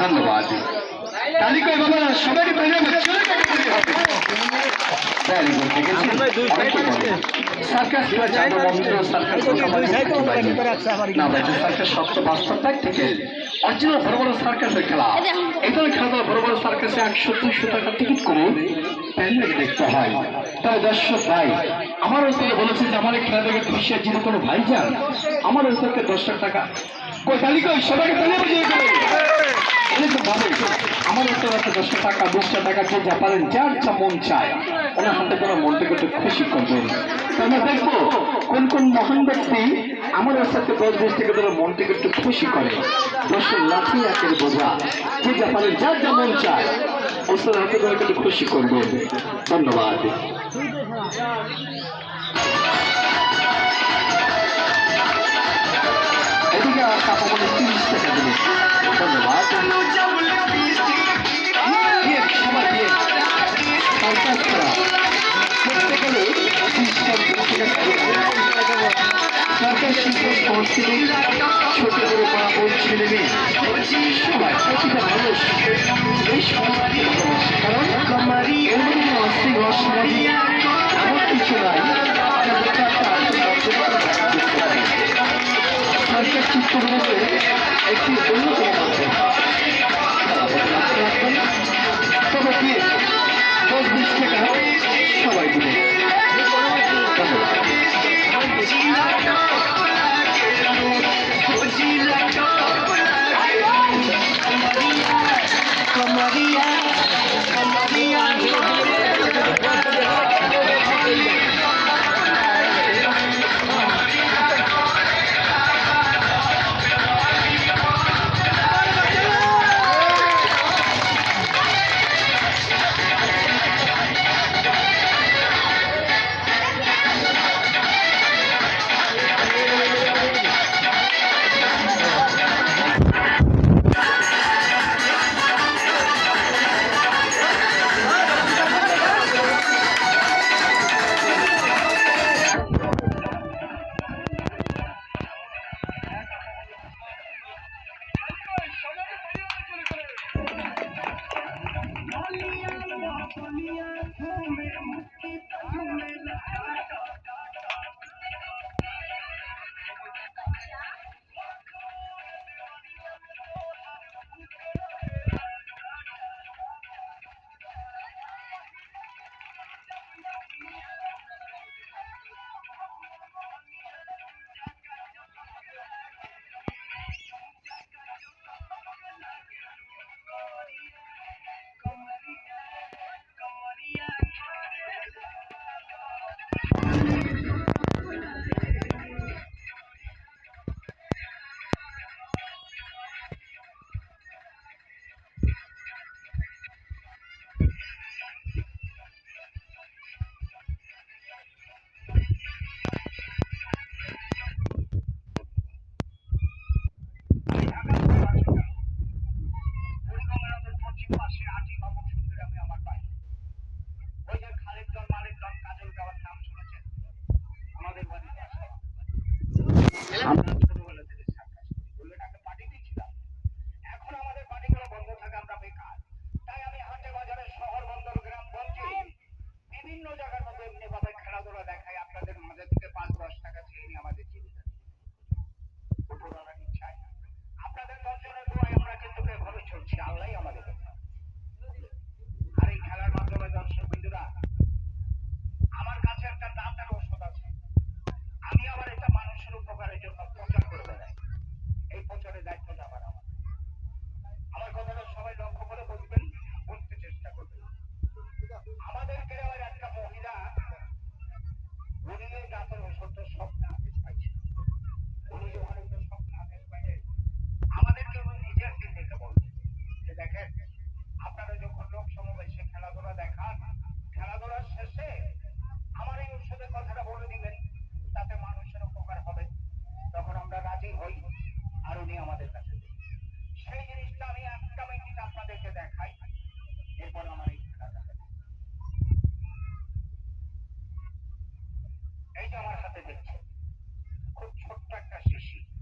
ধন্যবাদ। তালিকায় বাবা সবাই পেলে ছেলেটাকে পেলে হবে Very good, দেখেছি? অনেকে বলে, সার্কাস বা যাব বন্ধ, সার্কাস বোকা থাকতে পারে। না ভাই, যে সার্কাস সত্য বাস্তব প্র্যাকটিক্যাল অরিজিনাল বড় বড় সার্কাসের খেলা। এই ধরনের খেলাধুলা বড় বড় সার্কাসে একশো দুইশো টাকা টিকিট করে দেখতে হয়। তবে দর্শক ভাই আমার ওস্তাদ বলেছে যে আমার এই খেলা দেখে খুশিয়ার যদি কোনো ভাই যান আমার ওস্তাদকে দশ লাখ টাকা। কই তালিকা সবাইকে তালিকা আমার একটা একটা দশটা টাকা, বিশটা টাকা যে যা পারেন, যার যা মন চায়। ওনার হাতে করে মনটাকে একটু খুশি করবেন আমরা দেখব কোন কোন মহান ব্যক্তি আমার সাথে দশ, বিশ থেকে ধরে মনটাকে একটু খুশি করে। দশের লাঠি একের বোঝা, যে যা পারেন, যার যা মন চায় ওর হাতে করে একটু খুশি করবেন ধন্যবাদ। এদিকে আর মানে তিরিশ টাকা দিলে। দিয়ে, সবাই দিয়ে। সার্কাস করা। ছোট বড় ছেলে মেয়ে সবাই প্রতিটা মানুষ এই সংস্কৃতি একটি পরিবেশের একটি অন্যতম তবে কি দশ বিশ টাকা সবাই দিবে Maria. சொல்லியா আমার সাথে দেখছে। খুব ছোট্ট একটা শিশি।